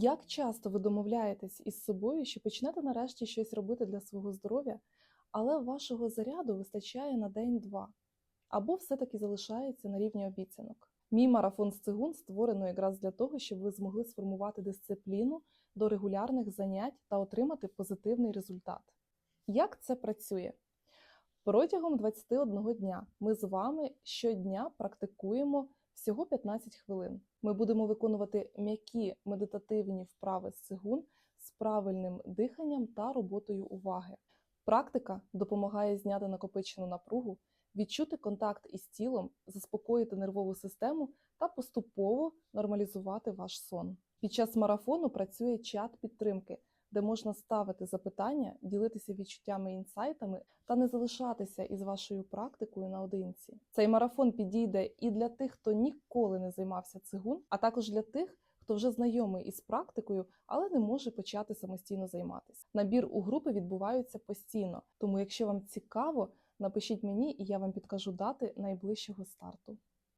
Як часто ви домовляєтесь із собою, що почнете нарешті щось робити для свого здоров'я, але вашого заряду вистачає на день-два, або все-таки залишається на рівні обіцянок? Мій марафон з цигун створено якраз для того, щоб ви змогли сформувати дисципліну до регулярних занять та отримати позитивний результат. Як це працює? Протягом 21 дня ми з вами щодня практикуємо всього 15 хвилин. Ми будемо виконувати м'які медитативні вправи з цигун з правильним диханням та роботою уваги. Практика допомагає зняти накопичену напругу, відчути контакт із тілом, заспокоїти нервову систему та поступово нормалізувати ваш сон. Під час марафону працює чат підтримки, де можна ставити запитання, ділитися відчуттями і інсайтами та не залишатися із вашою практикою наодинці. Цей марафон підійде і для тих, хто ніколи не займався цигун, а також для тих, хто вже знайомий із практикою, але не може почати самостійно займатися. Набір у групи відбувається постійно, тому якщо вам цікаво, напишіть мені, і я вам підкажу дати найближчого старту.